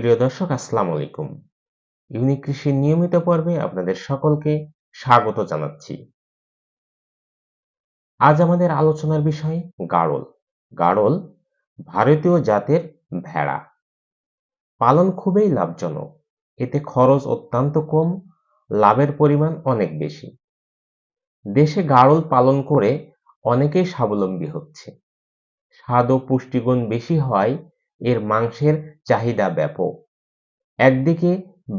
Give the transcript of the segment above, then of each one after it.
প্রিয় দর্শক, আসসালামু আলাইকুম। ইউনিক কৃষির নিয়মিত পর্বে আপনাদের সকলকে স্বাগত জানাচ্ছি। আজ আমাদের আলোচনার বিষয় গাড়ল গাড়ল ভারতীয় জাতের ভেড়া। পালন খুবই লাভজনক। এতে খরচ অত্যন্ত কম, লাভের পরিমাণ অনেক বেশি। দেশে গাড়ল পালন করে অনেকেই স্বাবলম্বী হচ্ছে। স্বাদ ও পুষ্টিগুণ বেশি হওয়ায় এর মাংসের চাহিদা ব্যাপক। একদিকে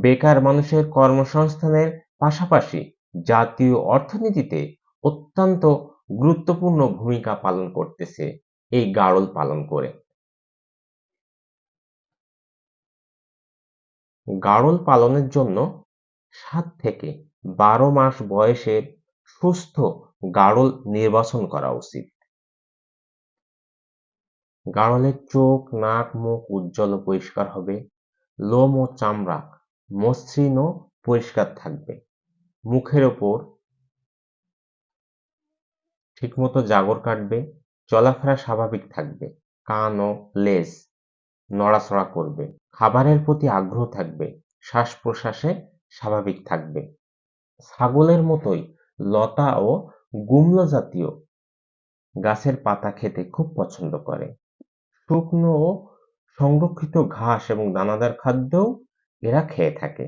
বেকার মানুষের কর্মসংস্থানের পাশাপাশি জাতীয় অর্থনীতিতে অত্যন্ত গুরুত্বপূর্ণ ভূমিকা পালন করতেছে এই গাড়ল পালন করে। গাড়ল পালনের জন্য সাত থেকে বারো মাস বয়সের সুস্থ গাড়ল নির্বাচন করা উচিত। গাড়লের চোখ, নাক, মুখ উজ্জ্বল ও পরিষ্কার হবে। লোম ও চামড়া মসৃণ ও পরিষ্কার থাকবে। মুখের ওপর ঠিকমতো জাগর কাটবে। চলাফেরা স্বাভাবিক থাকবে। কান ও লেজ নড়াচড়া করবে। খাবারের প্রতি আগ্রহ থাকবে। শ্বাস প্রশ্বাসে স্বাভাবিক থাকবে। ছাগলের মতোই লতা ও গুল্ম জাতীয় গাছের পাতা খেতে খুব পছন্দ করে। শুকনো, সংরক্ষিত ঘাস এবং দানাদার খাদ্যও এরা খেয়ে থাকে।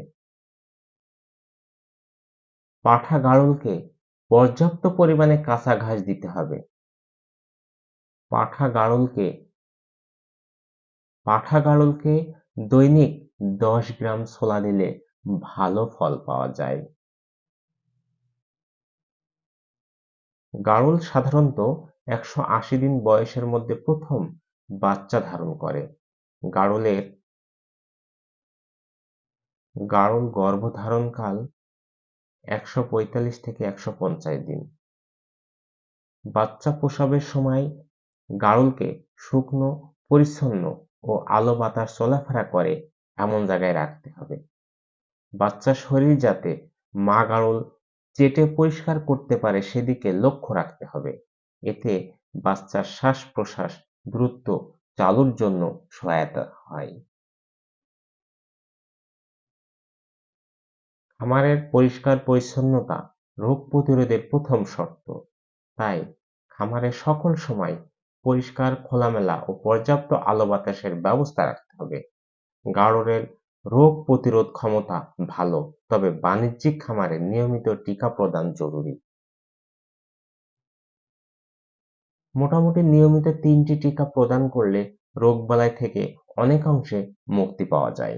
পাঠা গাড়লকে পর্যাপ্ত পরিমাণে কাঁচা ঘাস দিতে হবে। পাঠা গাড়লকে পাঠা গাড়লকে দৈনিক দশ গ্রাম ছোলা দিলে ভালো ফল পাওয়া যায়। গাড়ল সাধারণত একশো আশি দিন বয়সের মধ্যে প্রথম বাচ্চা ধারণ করে। গাড়লের গাড়ল গর্ভধারণকাল একশো পঁয়তাল্লিশ থেকে একশো পঞ্চাশ দিন। বাচ্চা প্রসবের সময় গাড়লকে শুকনো, পরিচ্ছন্ন ও আলো বাতাস চলাফেরা করে এমন জায়গায় রাখতে হবে। বাচ্চার শরীর যাতে মা গাড়ল চেটে পরিষ্কার করতে পারে সেদিকে লক্ষ্য রাখতে হবে। এতে বাচ্চার শ্বাস প্রশ্বাস দ্রুত চালুর জন্য সহায়তা হয়। খামারের পরিষ্কার পরিচ্ছন্নতা, রোগ প্রতিরোধের প্রথম শর্ত। তাই খামারে সকল সময় পরিষ্কার, খোলামেলা ও পর্যাপ্ত আলো বাতাসের ব্যবস্থা রাখতে হবে। গাড়লের রোগ প্রতিরোধ ক্ষমতা ভালো, তবে বাণিজ্যিক খামারে নিয়মিত টিকা প্রদান জরুরি। মোটামুটি নিয়মিত তিনটি টিকা প্রদান করলে রোগবালাই থেকে অনেকাংশে মুক্তি পাওয়া যায়।